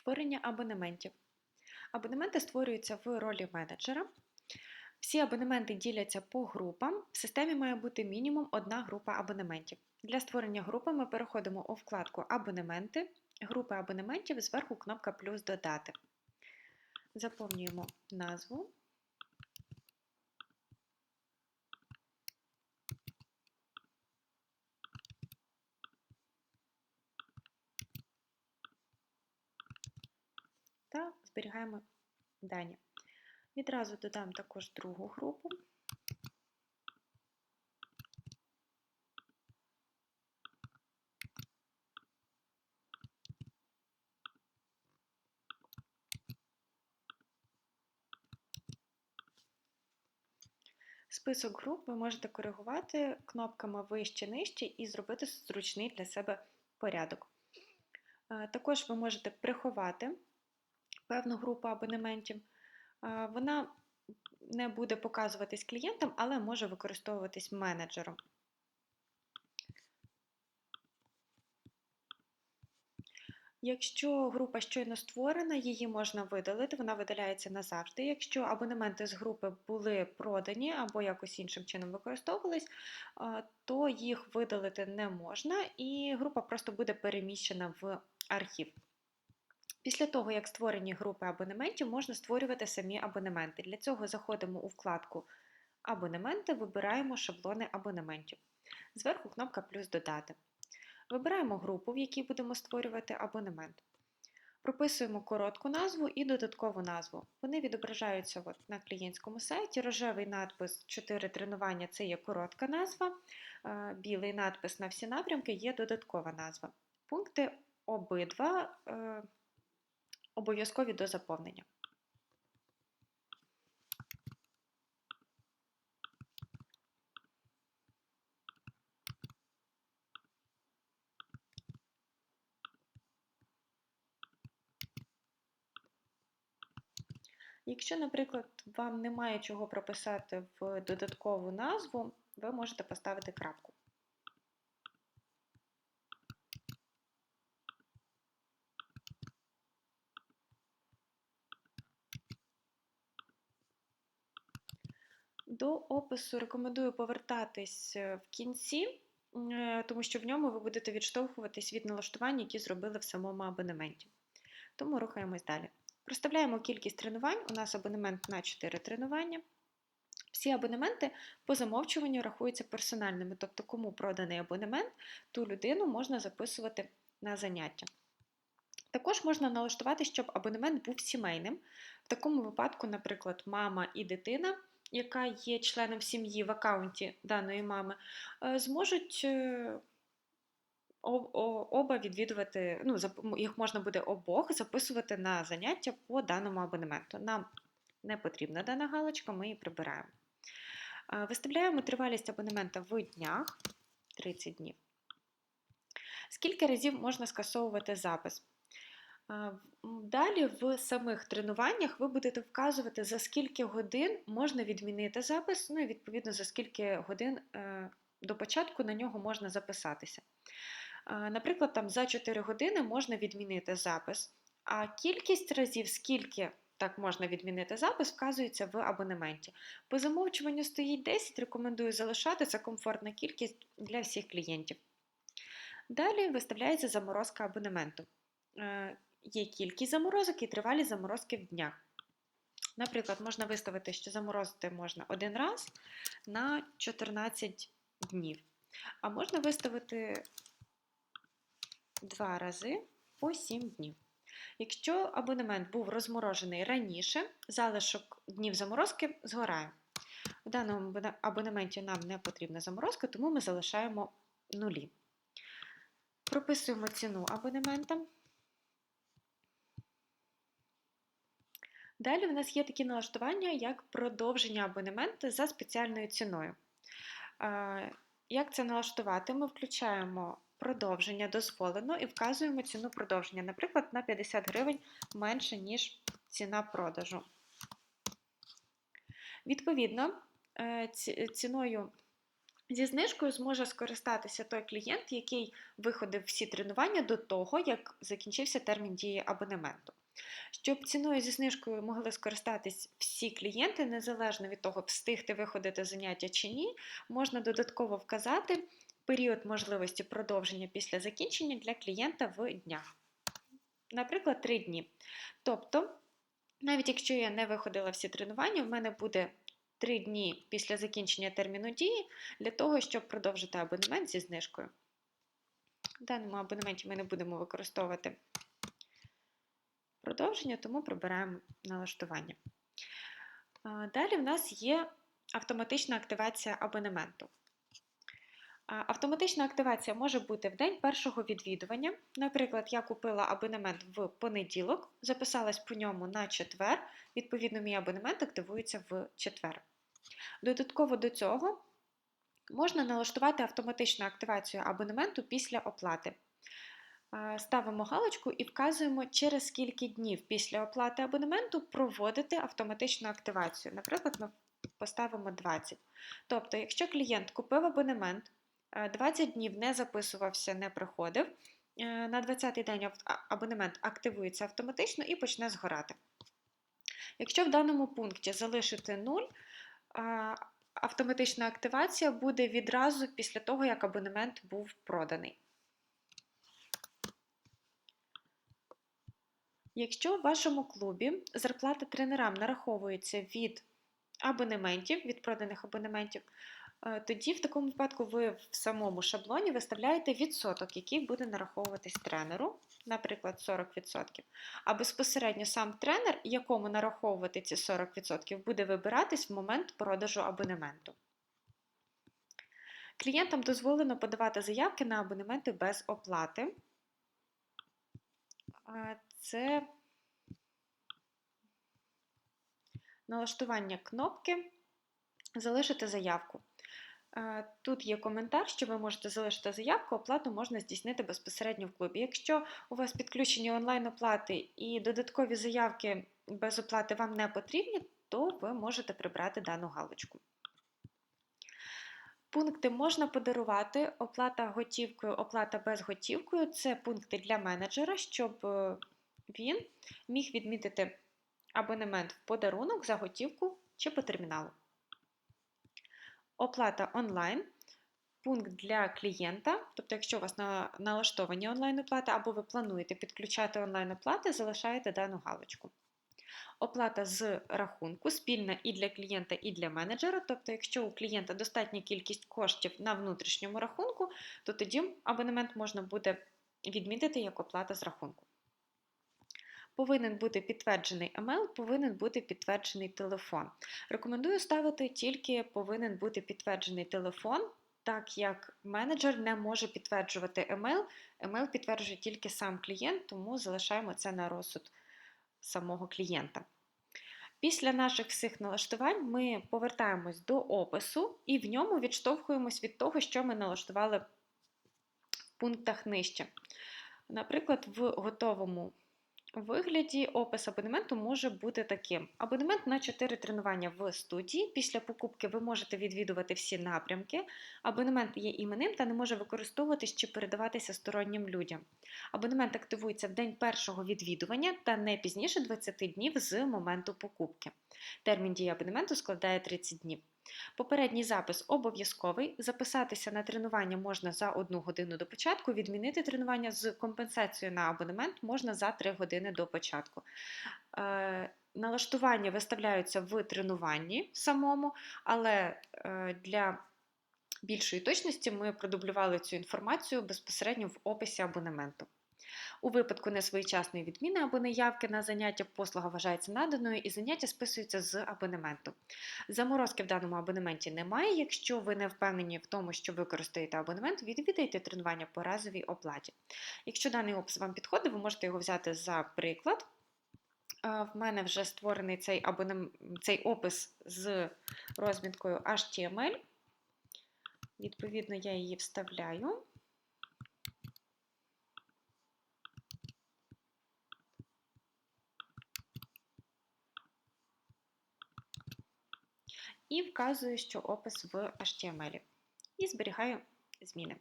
Створення абонементів. Абонементи створюються в ролі менеджера. Всі абонементи діляться по групам. В системі має бути мінімум одна група абонементів. Для створення групи ми переходимо у вкладку Абонементи, групи абонементів, зверху кнопка Плюс Додати. Заповнюємо назву. Та зберігаємо дані. Відразу додам також другу групу. Список груп ви можете коригувати кнопками вище нижче і зробити зручний для себе порядок. Е, Також ви можете приховати певну групу абонементів. Вона не буде показуватись клієнтам, але може використовуватись менеджером. Якщо група щойно створена, її можна видалити, вона видаляється назавжди. Якщо абонементи з групи були продані або якось іншим чином використовувались, то їх видалити не можна, і група просто буде переміщена в архів. Після того, як створені групи абонементів, можна створювати самі абонементи. Для цього заходимо у вкладку Абонементи, вибираємо шаблони абонементів. Зверху кнопка Плюс Додати. Вибираємо групу, в якій будемо створювати абонемент. Прописуємо коротку назву і додаткову назву. Вони відображаються на клієнтському сайті. Рожевий надпис 4 тренування це є коротка назва, е, білий надпис на всі напрямки є додаткова назва. Пункти обидва е, обов'язкові до заповнення. Якщо, наприклад, вам немає чого прописати в додаткову назву, ви можете поставити крапку. До опису рекомендую повертатись е, в кінці, е, тому що в ньому ви будете відштовхуватись від налаштувань, які зробили в самому абонементі. Тому рухаємось далі. Проставляємо кількість тренувань. У нас абонемент на 4 тренування. Всі абонементи по замовчуванню рахуються персональними, тобто, кому проданий абонемент, ту людину можна записувати на заняття. Також можна налаштувати, щоб абонемент був сімейним. В такому випадку, наприклад, мама і дитина, яка є членом сім'ї в аккаунті даної мами, е, зможуть е, оба відвідувати, ну, їх можна буде обох записувати на заняття по даному абонементу. Нам не потрібна дана галочка, ми її прибираємо. Виставляємо тривалість абонемента в днях 30 днів. Скільки разів можна скасовувати запис? Далі в самих тренуваннях ви будете вказувати, за скільки годин можна відмінити запис, ну і відповідно за скільки годин е, до початку на нього можна записатися. Наприклад, там за 4 години можна відмінити запис, а кількість разів, скільки так можна відмінити запис, вказується в абонементі. По замовчуванню стоїть 10, рекомендую залишати, це комфортна кількість для всіх клієнтів. Далі виставляється заморозка абонементу. Є кількість заморозок і тривалі заморозки в днях. Наприклад, можна виставити, що заморозити можна один раз на 14 днів. А можна виставити два рази по 7 днів. Якщо абонемент був розморожений раніше, залишок днів заморозки згорає. В даному абонементі нам не потрібна заморозка, тому ми залишаємо нулі. Прописуємо ціну абонемента. Далі в нас є такі налаштування, як продовження абонементу за спеціальною ціною. Як це налаштувати? Ми включаємо продовження дозволено і вказуємо ціну продовження, наприклад, на 50 гривень менше, ніж ціна продажу. Відповідно, е, ціною Зі знижкою зможе скористатися той клієнт, який виходив всі тренування до того, як закінчився термін дії абонементу. Щоб ціною зі знижкою могли скористатись всі клієнти, незалежно від того, встигти виходити заняття чи ні, можна додатково вказати період можливості продовження після закінчення для клієнта в днях. Наприклад, 3 дні. Тобто, навіть якщо я не виходила всі тренування, в мене буде 3 дні після закінчення терміну дії для того, щоб продовжити абонемент зі знижкою. В даному абонементі ми не будемо використовувати продовження, тому прибираємо налаштування. Далі в нас є автоматична активація абонементу. Автоматична активація може бути в день першого відвідування. Наприклад, я купила абонемент в понеділок, записалась по ньому на четвер, відповідно, мій абонемент активується в четвер. Додатково до цього можна налаштувати автоматичну активацію абонементу після оплати. Ставимо галочку і вказуємо, через скільки днів після оплати абонементу проводити автоматичну активацію. Наприклад, ми поставимо 20. Тобто, якщо клієнт купив абонемент, 20 днів не записувався, не приходив, на 20-й день абонемент активується автоматично і почне згорати. Якщо в даному пункті залишити 0, автоматична активація буде відразу після того, як абонемент був проданий. Якщо в вашому клубі зарплата тренерам нараховується від абонементів, від проданих абонементів, е, тоді в такому випадку ви в самому шаблоні виставляєте відсоток, який буде нараховуватись тренеру, наприклад, 40%. А безпосередньо сам тренер, якому нараховувати ці 40%, буде вибиратись в момент продажу абонементу. Клієнтам дозволено подавати заявки на абонементи без оплати це налаштування кнопки Залишити заявку. Тут є коментар, що ви можете залишити заявку, оплату можна здійснити безпосередньо в клубі. Якщо у вас підключені онлайн-оплати і додаткові заявки без оплати вам не потрібні, то ви можете прибрати дану галочку. Пункти можна подарувати, оплата готівкою, оплата безготівкою це пункти для менеджера, щоб е, він міг відмітити абонемент в подарунок за готівку чи по терміналу. Оплата онлайн. Пункт для клієнта, тобто, якщо у вас налаштовані онлайн-оплати або ви плануєте підключати онлайн-оплати, залишаєте дану галочку. Оплата з рахунку спільна і для клієнта, і для менеджера. Тобто, якщо у клієнта достатня кількість коштів на внутрішньому рахунку, то тоді абонемент можна буде відмітити як оплата з рахунку. Повинен бути підтверджений емейл, повинен бути підтверджений телефон. Рекомендую ставити тільки повинен бути підтверджений телефон, так як менеджер не може підтверджувати емейл. Емейл підтверджує тільки сам клієнт, тому залишаємо це на розсуд самого клієнта. Після наших всіх налаштувань ми повертаємось до опису і в ньому відштовхуємось від того, що ми налаштували в пунктах нижче. Наприклад, в готовому вигляді опис абонементу може бути таким: абонемент на 4 тренування в студії. Після покупки ви можете відвідувати всі напрямки. Абонемент є іменним та не може використовуватись чи передаватися стороннім людям. Абонемент активується в день першого відвідування та не пізніше 20 днів з моменту покупки. Термін дії абонементу складає 30 днів. Попередній запис обов'язковий. Записатися на тренування можна за 1 годину до початку, відмінити тренування з компенсацією на абонемент можна за 3 години до початку. Е, налаштування виставляються в тренуванні самому, але е, для більшої точності ми продублювали цю інформацію безпосередньо в описі абонементу. У випадку несвоєчасної відміни або неявки на заняття послуга вважається наданою і заняття списується з абонементу. Заморозки в даному абонементі немає. Якщо ви не впевнені в тому, що використаєте абонемент, відвідайте тренування по разовій оплаті. Якщо даний опис вам підходить, ви можете його взяти за приклад. В мене вже створений цей абонем... цей опис з розміткою HTML. Відповідно, я її вставляю. І вказую, що опис в HTML. І зберігаю зміни.